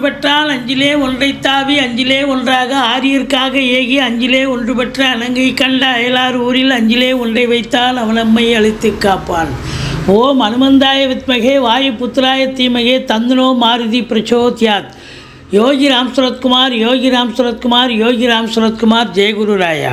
பெற்றால் அஞ்சிலே ஒன்றை தாவி அஞ்சிலே ஒன்றாக ஆரியர்க்காக ஏகி அஞ்சிலே ஒன்று பெற்ற அணங்கை கண்ட அயலார் ஊரில் அஞ்சிலே ஒன்றை வைத்தால் அவன் நம்மை அழித்து காப்பான். ஓம் அனுமந்தாய வித்மகே வாயு புத்திராய தீமகே தந்தனோ மாருதி பிரச்சோத்யாத். யோகி ராம் சுரத்குமார் யோகி ராம் சுரத்குமார் யோகி ராம் சுரத்குமார் ஜெயகுரு ராயா.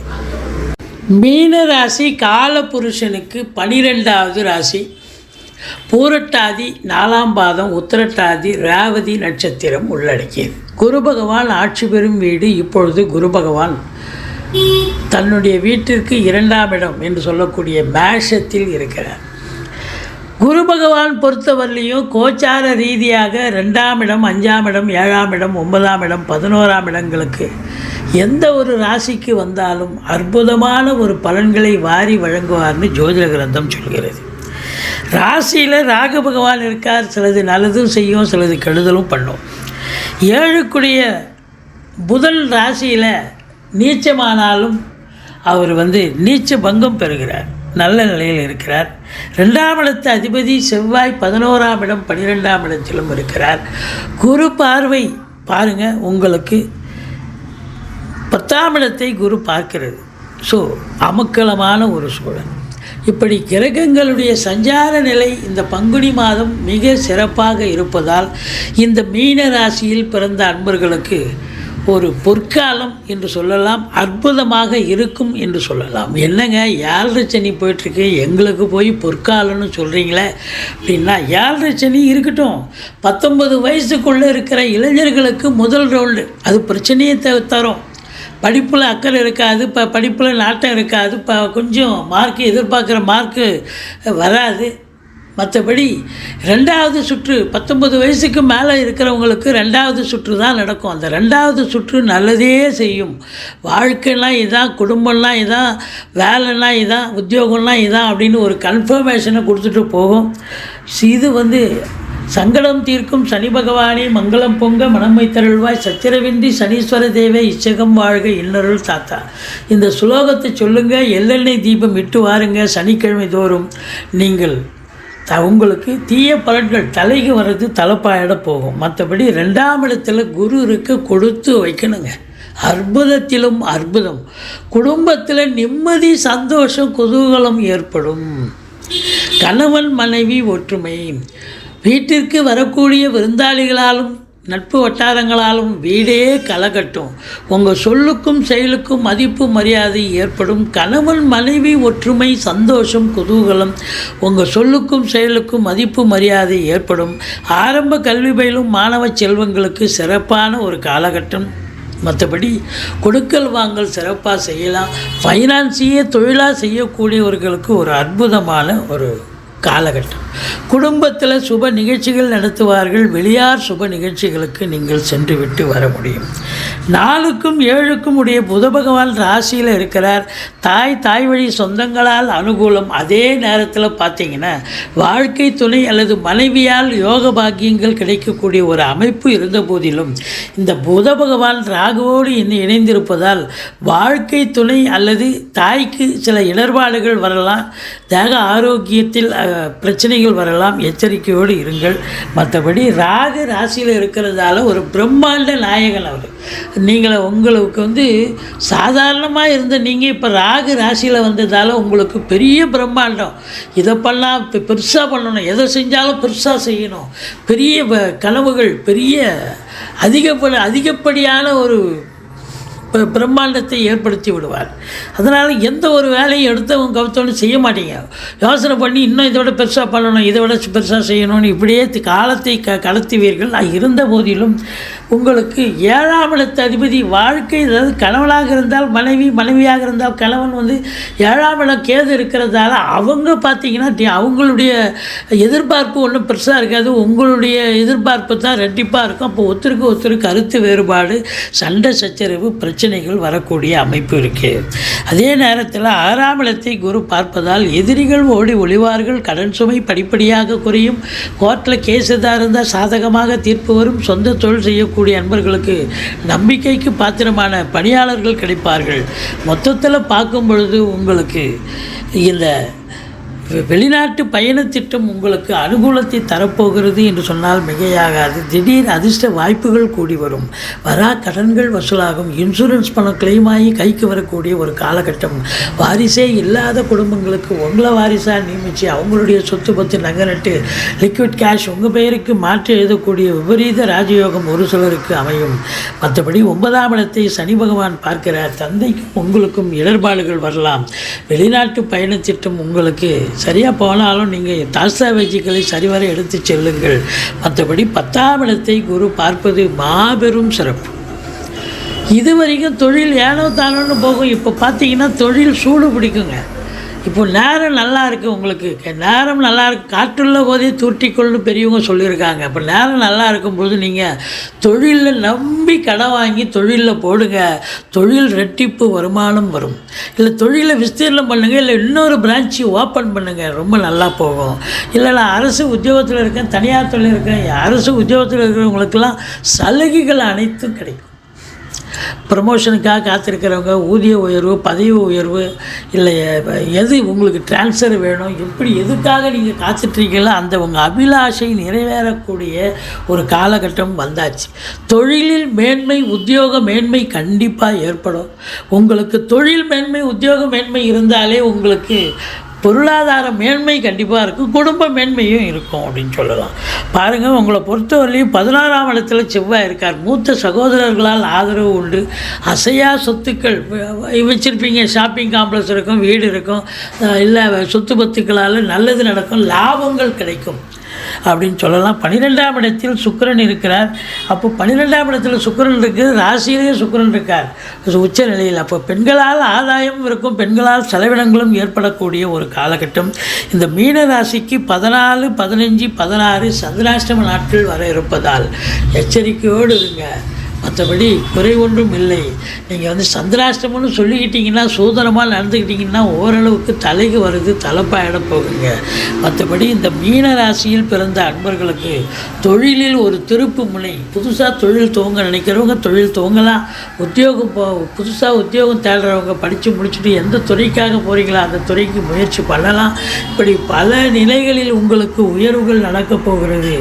மீன ராசி காலபுருஷனுக்கு பனிரெண்டாவது ராசி. பூரட்டாதி நாலாம் பாதம் உத்திரட்டாதி ரேவதி நட்சத்திரம் உள்ளடக்கியது. குரு பகவான் ஆட்சி பெறும் வீடு இப்பொழுது குரு பகவான். தன்னுடைய வீட்டிற்கு இரண்டாம் இடம் என்று சொல்லக்கூடிய மேஷத்தில் இருக்கிறார். குரு பகவான் பொறுத்தவரையிலையும் கோச்சார ரீதியாக ரெண்டாம் இடம் அஞ்சாம் இடம் ஏழாம் இடம் ஒன்பதாம் இடம் பதினோராம் இடங்களுக்கு எந்த ஒரு ராசிக்கு வந்தாலும் அற்புதமான ஒரு பலன்களை வாரி வழங்குவார்னு ஜோதிட கிரந்தம் சொல்கிறது. ராசியில் ராகு பகவான் இருக்கார். சிலது நல்லதும் செய்யும் சிலது கெடுதலும் பண்ணும். ஏழுக்குடிய புதன் ராசியில் நீச்சமானாலும் அவர் வந்து நீச்ச பங்கம் பெறுகிறார். நல்ல நிலையில் இருக்கிறார். ரெண்டாம் இடத்து அதிபதி செவ்வாய் பதினோராம் இடம் பன்னிரெண்டாம் இடத்திலும் இருக்கிறார். குரு பார்வை பாருங்கள் உங்களுக்கு பத்தாம் இடத்தை குரு பார்க்கிறது. ஸோ அமக்கலமான ஒரு சூழல். இப்படி கிரகங்களுடைய சஞ்சார நிலை இந்த பங்குனி மாதம் மிக சிறப்பாக இருப்பதால் இந்த மீன ராசியில் பிறந்த அன்பர்களுக்கு ஒரு பொற்காலம் என்று சொல்லலாம் அற்புதமாக இருக்கும் என்று சொல்லலாம். என்னங்க ஏழரை சனி போயிட்டுருக்கு எங்களுக்கு போய் பொற்காலம்னு சொல்கிறீங்களே அப்படின்னா ஏழரை சனி இருக்கட்டும். பத்தொன்பது வயசுக்குள்ளே இருக்கிற இளைஞர்களுக்கு முதல் ரவுண்டு அது பிரச்சனையை தரும். படிப்பில் அக்கறை இருக்காது இப்போ படிப்பில் நாட்டம் இருக்காது இப்போ கொஞ்சம் மார்க்கு எதிர்பார்க்குற மார்க்கு வராது. மற்றபடி ரெண்டாவது சுற்று பத்தொம்பது வயசுக்கு மேலே இருக்கிறவங்களுக்கு ரெண்டாவது சுற்று தான் நடக்கும். அந்த ரெண்டாவது சுற்று நல்லதே செய்யும். வாழ்க்கைலாம் இதான் குடும்பம்லாம் இதான் வேலைலாம் இதான் உத்தியோகம்லாம் இதான் அப்படின்னு ஒரு கன்ஃபர்மேஷனை கொடுத்துட்டு போகும். இது வந்து சங்கடம் தீர்க்கும் சனி பகவானே மங்களம் பொங்க மனமை தருள்வாய் சத்திரவின்றி சனீஸ்வர தேவே இச்சகம் வாழ்க இன்னருள் தாத்தா. இந்த சுலோகத்தை சொல்லுங்கள் எள்ளெண்ணெய் தீபம் இட்டு வாருங்க சனிக்கிழமை தோறும். நீங்கள் த உங்களுக்கு தீய பலன்கள் தலைக்கு வர்றது தலைப்பாயிட போகும். மற்றபடி ரெண்டாம் இடத்துல குரு இருக்க கொடுத்து வைக்கணுங்க. அற்புதத்திலும் அற்புதம். குடும்பத்தில் நிம்மதி சந்தோஷம் குதூகலம் ஏற்படும். கணவன் மனைவி ஒற்றுமை. வீட்டிற்கு வரக்கூடிய விருந்தாளிகளாலும் நட்பு வட்டாரங்களாலும் வீடே கலகட்டும். உங்கள் சொல்லுக்கும் செயலுக்கும் மதிப்பு மரியாதை ஏற்படும். கணவன் மனைவி ஒற்றுமை சந்தோஷம் குதூகலம் உங்கள் சொல்லுக்கும் செயலுக்கும் மதிப்பு மரியாதை ஏற்படும். ஆரம்ப கல்வி பயிலும் மாணவ செல்வங்களுக்கு சிறப்பான ஒரு காலகட்டம். மற்றபடி கொடுக்கல் வாங்கல் சிறப்பாக செய்யலாம். ஃபைனான்ஸையே தொழிலாக செய்யக்கூடியவர்களுக்கு ஒரு அற்புதமான ஒரு காலகட்டம். குடும்பத்தில் சுப நிகழ்ச்சிகள் நடத்துவார்கள். வெளியார் சுப நிகழ்ச்சிகளுக்கு நீங்கள் சென்று விட்டு வர முடியும். நாலுக்கும் ஏழுக்கும் உடைய புத பகவான் ராசியில் இருக்கிறார். தாய் தாய் வழி சொந்தங்களால் அனுகூலம். அதே நேரத்தில் பார்த்தீங்கன்னா வாழ்க்கை துணை அல்லது மனைவியால் யோக பாக்கியங்கள் கிடைக்கக்கூடிய ஒரு அமைப்பு இருந்த போதிலும் இந்த புத பகவான் ராகுவோடு இன்னும் இணைந்திருப்பதால் வாழ்க்கை துணை அல்லது தாய்க்கு சில இடர்பாடுகள் வரலாம். தேக ஆரோக்கியத்தில் பிரச்சனைகள் வரலாம் எச்சரிக்கையோடு இருங்கள். மற்றபடி ராகு ராசியில் இருக்கிறதால ஒரு பிரம்மாண்ட நாயகன் அவர். நீங்கள் உங்களுக்கு வந்து சாதாரணமாக இருந்த நீங்கள் இப்போ ராகு ராசியில் வந்ததால் உங்களுக்கு பெரிய பிரம்மாண்டம். இதை பண்ணால் இப்போ பெருசாக பண்ணணும். எதை செஞ்சாலும் பெருசாக செய்யணும். பெரிய வ- கனவுகள் பெரிய அதிகப்படி அதிகப்படியான ஒரு பிரம்மாண்டத்தை ஏற்படுத்தி விடுவார். அதனால் எந்த ஒரு வேலையும் எடுத்தவங்க கவுத்தவனும் செய்ய மாட்டீங்க. யோசனை பண்ணி இன்னும் இதை விட பெருசாக பண்ணணும் இதை விட பெருசாக செய்யணும்னு இப்படியே காலத்தை க கடத்துவீர்கள். நான் இருந்த போதிலும் உங்களுக்கு ஏழாம் இடத்து அதிபதி வாழ்க்கை அதாவது கணவனாக இருந்தால் மனைவி மனைவியாக இருந்தால் கணவன் வந்து ஏழாம் இடம் கேது இருக்கிறதால அவங்க பார்த்தீங்கன்னா அவங்களுடைய எதிர்பார்ப்பு ஒன்றும் பெருசாக இருக்காது. உங்களுடைய எதிர்பார்ப்பு தான் ரெட்டிப்பாக இருக்கும். அப்போ ஒருத்தருக்கு ஒருத்தருக்கு கருத்து வேறுபாடு சண்டை சச்சரவு பிரச்சனை பிரச்சனைகள் வரக்கூடிய அமைப்பு இருக்குது அதே நேரத்தில் ஆறாம் இடத்தை குரு பார்ப்பதால் எதிரிகள் ஓடி ஒளிவார்கள் கடன் சுமை படிப்படியாக குறையும் கோர்ட்டில் கேஸ் எதாக இருந்தால் சாதகமாக தீர்ப்பு வரும் சொந்த தொழில் செய்யக்கூடிய நண்பர்களுக்கு நம்பிக்கைக்கு பாத்திரமான பணியாளர்கள் கிடைப்பார்கள். மொத்தத்தில் பார்க்கும் பொழுது உங்களுக்கு இந்த வெளிநாட்டு பயணத்திட்டம் உங்களுக்கு அனுகூலத்தை தரப்போகிறது என்று சொன்னால் மிகையாகாது. திடீர் அதிர்ஷ்ட வாய்ப்புகள் கூடி வரும். வரா கடன்கள் வசூலாகும். இன்சூரன்ஸ் பணம் கிளைம் ஆகி கைக்கு வரக்கூடிய ஒரு காலகட்டம். வாரிசே இல்லாத குடும்பங்களுக்கு உங்களை வாரிசாக நியமித்து அவங்களுடைய சொத்து பத்து நகரட்டு லிக்விட் கேஷ் உங்கள் பெயருக்கு மாற்றி எழுதக்கூடிய விபரீத ராஜயோகம் ஒரு சிலருக்கு அமையும். மற்றபடி ஒன்பதாம் இடத்தை சனி பகவான் பார்க்கிறார். தந்தைக்கும் உங்களுக்கும் இடர்பாடுகள் வரலாம். வெளிநாட்டு பயணத்திட்டம் உங்களுக்கு சரியாக போனாலும் நீங்கள் தாஸ்தாவேஜிகளை சரிவர எடுத்து செல்லுங்கள். மற்றபடி பத்தாம் இடத்தை குரு பார்ப்பது மாபெரும் சிறப்பு. இது வரைக்கும் தொழில் ஏனோ தானோன்னு போகும். இப்போ பார்த்தீங்கன்னா தொழில் சூடு பிடிக்குங்க. இப்போ நேரம் நல்லா இருக்குது உங்களுக்கு. நேரம் நல்லா இருக்கு. காற்றுள்ள போதே தூட்டிக்கொள்னு பெரியவங்க சொல்லியிருக்காங்க. இப்போ நேரம் நல்லா இருக்கும்போது நீங்கள் தொழிலில் நம்பி கடன் வாங்கி தொழிலில் போடுங்க. தொழில் ரெட்டிப்பு வருமானம் வரும். இல்லை தொழிலை விஸ்தீர்ணம் பண்ணுங்கள் இல்லை இன்னொரு பிரான்ச்சு ஓப்பன் பண்ணுங்கள் ரொம்ப நல்லா போகும். இல்லை நான் அரசு உத்தியோகத்தில் இருக்கேன் தனியார் தொழில் இருக்கேன். அரசு உத்தியோகத்தில் இருக்கிறவங்களுக்கெல்லாம் சலுகைகள் அனைத்தும் கிடைக்கும். ப்ரமோஷனுக்காக காத்திருக்கிறவங்க ஊதிய உயர்வு பதவி உயர்வு இல்லை எது உங்களுக்கு ட்ரான்ஸ்ஃபர் வேணும் எப்படி எதுக்காக நீங்கள் காத்துட்ருக்கீங்களோ அந்த உங்கள் அபிலாஷை நிறைவேறக்கூடிய ஒரு காலகட்டம் வந்தாச்சு. தொழிலில் மேன்மை உத்தியோக மேன்மை கண்டிப்பாக ஏற்படும். உங்களுக்கு தொழில் மேன்மை உத்தியோக மேன்மை இருந்தாலே உங்களுக்கு பொருளாதார மேன்மை கண்டிப்பாக இருக்கும் குடும்ப மேன்மையும் இருக்கும் அப்படின்னு சொல்லலாம். பாருங்கள் உங்களை பொறுத்தவரையிலையும் பதினாறாம் இடத்துல செவ்வாய் இருக்கார். மூத்த சகோதரர்களால் ஆதரவு உண்டு. அசையா சொத்துக்கள் வச்சுருப்பீங்க. ஷாப்பிங் காம்ப்ளெக்ஸ் இருக்கும் வீடு இருக்கும். இல்லை சொத்து பத்துக்களால் நல்லது நடக்கும் லாபங்கள் கிடைக்கும். அப்படின்னு சொல்லலாம். பன்னிரெண்டாம் இடத்தில் சுக்கரன் இருக்கிறார். அப்போ பன்னிரெண்டாம் இடத்தில் சுக்கரன் இருக்குது. ராசியிலேயே சுக்கரன் இருக்கார். உச்ச நிலையில். அப்போ பெண்களால் ஆதாயம் இருக்கும். பெண்களால் செலவினங்களும் ஏற்படக்கூடிய ஒரு காலகட்டம். இந்த மீன ராசிக்கு பதினாலு பதினஞ்சு பதினாறு சந்திராஷ்டம நாட்கள் வர இருப்பதால் எச்சரிக்கையோடு இருங்க. மற்றபடி குறை ஒன்றும் இல்லை. நீங்கள் வந்து சந்திராஷ்டமம்னு சொல்லிக்கிட்டிங்கன்னா சூதனமாக நடந்துக்கிட்டிங்கன்னா ஓரளவுக்கு தலைக்கு வருது தலைப்பாயிட போகுங்க. மற்றபடி இந்த மீன ராசியில் பிறந்த அன்பர்களுக்கு தொழிலில் ஒரு திருப்பு முனை. புதுசாக தொழில் துவங்க நினைக்கிறவங்க தொழில் துவங்கலாம். உத்தியோகம் போ புதுசாக உத்தியோகம் தேடுறவங்க படித்து முடிச்சுட்டு எந்த துறைக்காக போகிறீங்களோ அந்த துறைக்கு முயற்சி பண்ணலாம். இப்படி பல நிலைகளில் உங்களுக்கு உயர்வுகள் நடக்கப் போகிறது.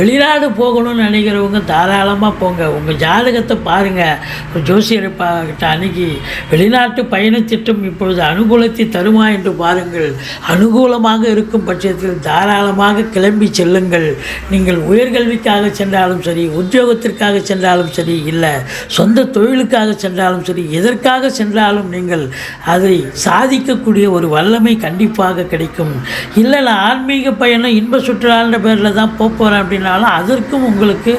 வெளிநாடு போகணும்னு நினைக்கிறவங்க தாராளமாக போங்க. உங்கள் ஜாதி ஜாதகத்தை பாருங்கள் ஒரு ஜோசியரை பா கிட்ட அணுகி வெளிநாட்டு பயணத்திட்டம் இப்பொழுது அனுகூலத்தை தருமா என்று பாருங்கள். அனுகூலமாக இருக்கும் பட்சத்தில் தாராளமாக கிளம்பி செல்லுங்கள். நீங்கள் உயர்கல்விக்காக சென்றாலும் சரி உத்தியோகத்திற்காக சென்றாலும் சரி இல்லை சொந்த தொழிலுக்காக சென்றாலும் சரி எதற்காக சென்றாலும் நீங்கள் அதை சாதிக்கக்கூடிய ஒரு வல்லமை கண்டிப்பாக கிடைக்கும். இல்லை நான் ஆன்மீக பயணம் இன்ப சுற்றுலான்ற பேரில் தான் போக போகிறேன் அப்படின்னாலும் அதற்கும் உங்களுக்கு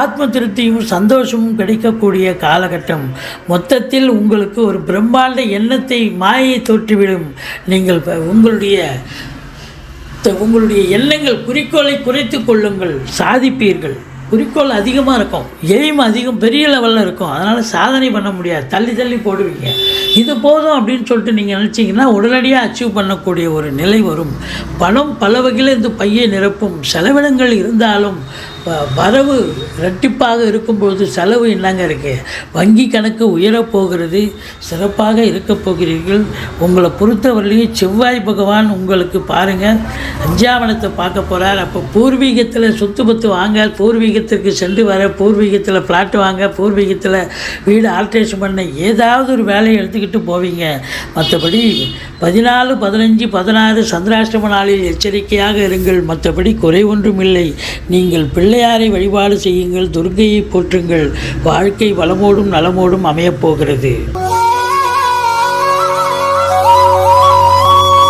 ஆத்ம திருப்தியும் சந்தோஷமும் கிடைக்கக்கூடிய காலகட்டம். மொத்தத்தில் உங்களுக்கு ஒரு பிரம்மாண்ட எண்ணத்தை மாயை தோற்றிவிடும். நீங்கள் ப- உங்களுடைய த- உங்களுடைய எண்ணங்கள் குறிக்கோளை குறைத்து கொள்ளுங்கள். சாதிப்பீர்கள். குறிக்கோள் அதிகமாக இருக்கும். எய்ம் அதிகம் பெரிய லெவலில் இருக்கும். அதனால் சாதனை பண்ண முடியாது. தள்ளி தள்ளி போடுவீங்க. இது போதும் அப்படின்னு சொல்லிட்டு நீங்கள் நினச்சிங்கன்னா உடனடியாக அச்சீவ் பண்ணக்கூடிய ஒரு நிலை வரும். பணம் பல வகையில் இந்த பையை நிரப்பும். செலவினங்கள் இருந்தாலும் வரவு இரட்டிப்பாக இருக்கும்பொழுது செலவு என்னங்க இருக்குது வங்கி கணக்கு உயரப் போகிறது சிறப்பாக இருக்கப் போகிறீர்கள். உங்களை பொறுத்தவரையிலையும் செவ்வாய் பகவான் உங்களுக்கு பாருங்கள் அஞ்சாவனத்தை பார்க்க போகிறார் அப்போ பூர்வீகத்தில் சொத்து பத்து வாங்க பூர்வீகத்திற்கு சென்று வர பூர்வீகத்தில் ஃப்ளாட் வாங்க பூர்வீகத்தில் வீடு ஆல்ட்ரேஷன் பண்ண ஏதாவது ஒரு வேலையை எடுத்துக்கிட்டு போவீங்க. மற்றபடி பதினாலு பதினஞ்சு பதினாறு சந்திராஷ்டம நாளில் எச்சரிக்கையாக இருங்கள். மற்றபடி குறை ஒன்றும் இல்லை நீங்கள் பிள்ளையாரை வழிபாடு செய்யுங்கள் துர்க்கையை போற்றுங்கள். வாழ்க்கை வளமோடும் நலமோடும் அமையப் போகிறது.